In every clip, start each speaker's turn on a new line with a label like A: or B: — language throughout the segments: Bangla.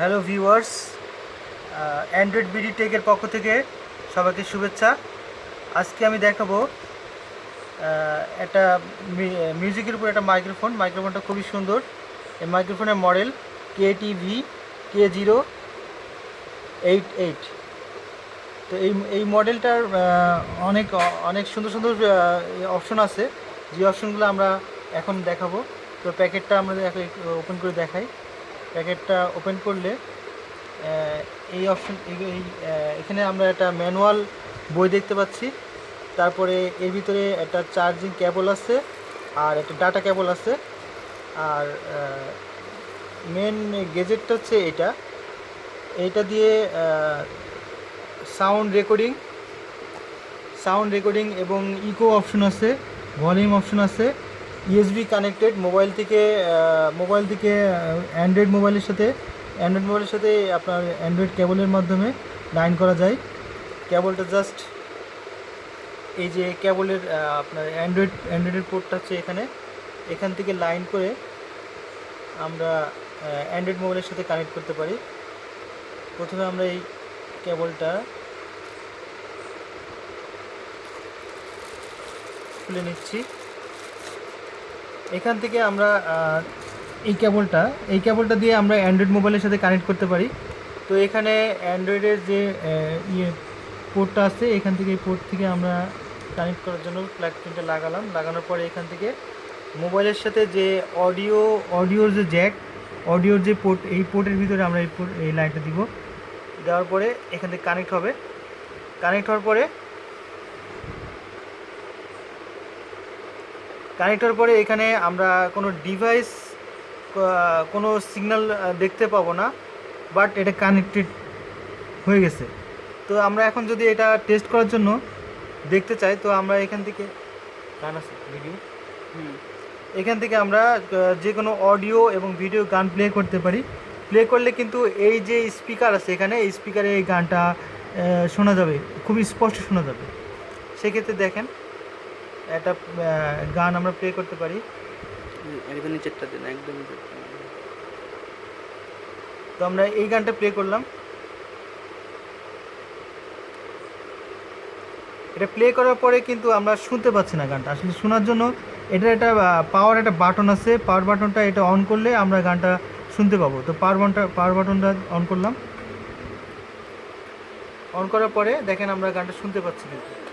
A: হ্যালো ভিউয়ার্স অ্যান্ড্রয়েড বিডি টেকের পক্ষ থেকে সবাইকে শুভেচ্ছা। আজকে আমি দেখাবো একটা মিউজিকের উপর একটা মাইক্রোফোন মাইক্রোফোনটা খুবই সুন্দর। এই মাইক্রোফোনের model K TV K zero eight eight তো এই এই মডেলটার অনেক অনেক সুন্দর সুন্দর অপশন আছে। যে অপশনগুলো আমরা এখন দেখাবো, তো প্যাকেটটা আমরা ওপেন করে দেখাই। প্যাকেটটা ওপেন করলে এই অপশন এই- এখানে আমরা একটা ম্যানুয়াল বই দেখতে পাচ্ছি। তারপরে এর ভিতরে একটা চার্জিং কেবল আছে আর একটা ডাটা কেবল আছে। আর মেন গেজেটটা হচ্ছে এটা। এইটা দিয়ে সাউন্ড রেকর্ডিং সাউন্ড রেকর্ডিং এবং ইকো অপশন আছে ভলিউম অপশন আছে। ইউএসবি কানেক্টেড মোবাইল থেকে মোবাইল থেকে অ্যান্ড্রয়েড মোবাইলের সাথে অ্যান্ড্রয়েড মোবাইলের সাথে আপনার অ্যান্ড্রয়েড কেবলের মাধ্যমে লাইন করা যায়। কেবলটা জাস্ট এই যে কেবলের আপনার অ্যান্ড্রয়েড অ্যান্ড্রয়েডের পোর্টটা হচ্ছে এখানে। এখান থেকে লাইন করে আমরা অ্যান্ড্রয়েড মোবাইলের সাথে কানেক্ট করতে পারি। প্রথমে আমরা এই কেবলটা খুলে নিচ্ছি। এখান থেকে আমরা এই কেবলটা এই কেবলটা দিয়ে আমরা অ্যান্ড্রয়েড মোবাইলের সাথে কানেক্ট করতে পারি। তো এখানে অ্যান্ড্রয়েডের যে ইয়ে পোর্টটা আছে, এখান থেকে এই পোর্ট থেকে আমরা কানেক্ট করার জন্য প্লাগ পিনটা লাগালাম। লাগানোর পরে এখান থেকে মোবাইলের সাথে যে অডিও অডিওর যে জ্যাক অডিওর যে পোর্ট এই পোর্টের ভিতরে আমরা এই এই লাইনটা দিব। দেওয়ার পরে এখান থেকে কানেক্ট হবে। কানেক্ট হওয়ার পরে কানেক্ট হওয়ার পরে এখানে আমরা কোনো ডিভাইস কোনো সিগন্যাল দেখতে পাবো না বাট এটা কানেক্টেড হয়ে গেছে। তো আমরা এখন যদি এটা টেস্ট করার জন্য দেখতে চাই তো আমরা এখান থেকে গান আছে ভিডিও এখান থেকে আমরা যে কোনো অডিও এবং ভিডিও গান প্লে করতে পারি। প্লে করলে কিন্তু এই যে স্পিকার আছে এখানে এই স্পিকারে এই গানটা শোনা যাবে খুবই স্পষ্ট শোনা যাবে। সেক্ষেত্রে দেখেন একটা গান আমরা প্লে করতে পারি।
B: একদম নিচেরটা দেন একদম
A: তো আমরা এই গানটা প্লে করলাম। এটা প্লে করার পরে কিন্তু আমরা শুনতে পাচ্ছি না গানটা। আসলে শোনার জন্য এটা একটা পাওয়ার একটা বাটন আছে। পাওয়ার বাটনটা এটা অন করলে আমরা গানটা শুনতে পাবো। তো পাওয়ার বাটনটা পাওয়ার বাটনটা অন করলাম। অন করার পরে দেখেন আমরা গানটা শুনতে পাচ্ছি কিন্তু।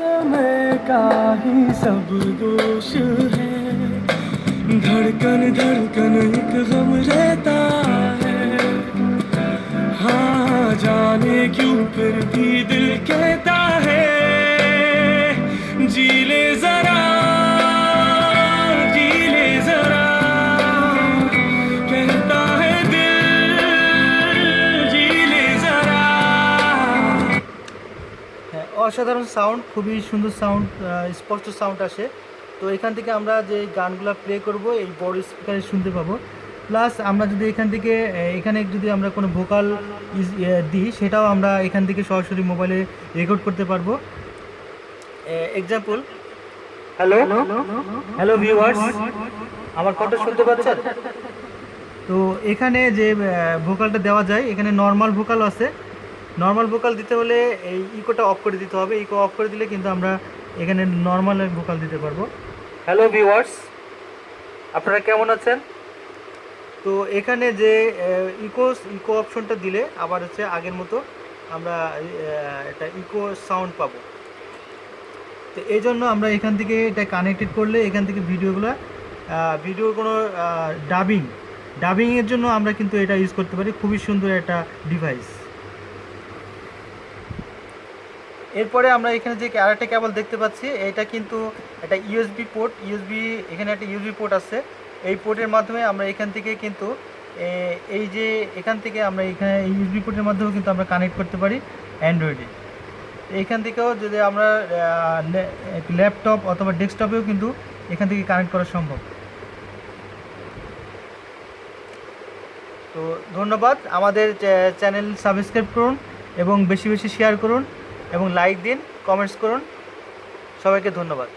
C: समय का ही सब दोष है। धड़कन धड़कन एक गम रहता है। हाँ जाने क्यों फिर भी दिल कहता है? जीले जरा
A: অসাধারণ সাউন্ড খুবই সুন্দর সাউন্ড স্পষ্ট সাউন্ড আসে। তো এখান থেকে আমরা যে গানগুলো প্লে করব এই বড় স্পিকারে শুনতে পাবো। প্লাস আমরা যদি এখান থেকে এখানে যদি আমরা কোনো ভোকাল দিই সেটাও আমরা এখান থেকে সরাসরি মোবাইলে রেকর্ড করতে পারব। এক্সাম্পল হ্যালো হ্যালো ভিউয়ার্স আমার কণ্ঠ শুনতে পাচ্ছেন? তো এখানে যে ভোকালটা দেওয়া যায় এখানে নর্মাল ভোকাল আছে। নর্মাল ভোকাল দিতে হলে এই ইকোটা অফ করে দিতে হবে। ইকো অফ করে দিলে কিন্তু আমরা এখানে নর্মাল ভোকাল দিতে পারব। হ্যালো ভিউয়ার্স আপনারা কেমন আছেন? তো এখানে যে ইকো ইকো অপশনটা দিলে আবার হচ্ছে আগের মতো আমরা একটা ইকো সাউন্ড পাবো। তো এই জন্য আমরা এখান থেকে এটা কানেক্টেড করলে এখান থেকে ভিডিওগুলো ভিডিওর কোনো ডাবিং ডাবিংয়ের জন্য আমরা কিন্তু এটা ইউজ করতে পারি। খুবই সুন্দর একটা ডিভাইস এরপরে আমরা এখানে যে আরেকটা কেবল দেখতে পাচ্ছি, এটা কিন্তু একটা ইউএসবি পোর্ট ইউএসবি এখানে একটা ইউএসবি পোর্ট আছে। এই পোর্টের মাধ্যমে আমরা এখান থেকে কিন্তু এই যে এখান থেকে আমরা এখানে ইউএসবি পোর্টের মাধ্যমেও কিন্তু আমরা কানেক্ট করতে পারি অ্যান্ড্রয়েডে এখান থেকেও যদি আমরা ল্যাপটপ অথবা ডেস্কটপেও কিন্তু এখান থেকে কানেক্ট করা সম্ভব। তো ধন্যবাদ। আমাদের চ্যানেল সাবস্ক্রাইব করুন এবং বেশি বেশি শেয়ার করুন। এবং লাইক দিন কমেন্টস করুন। সবাইকে ধন্যবাদ।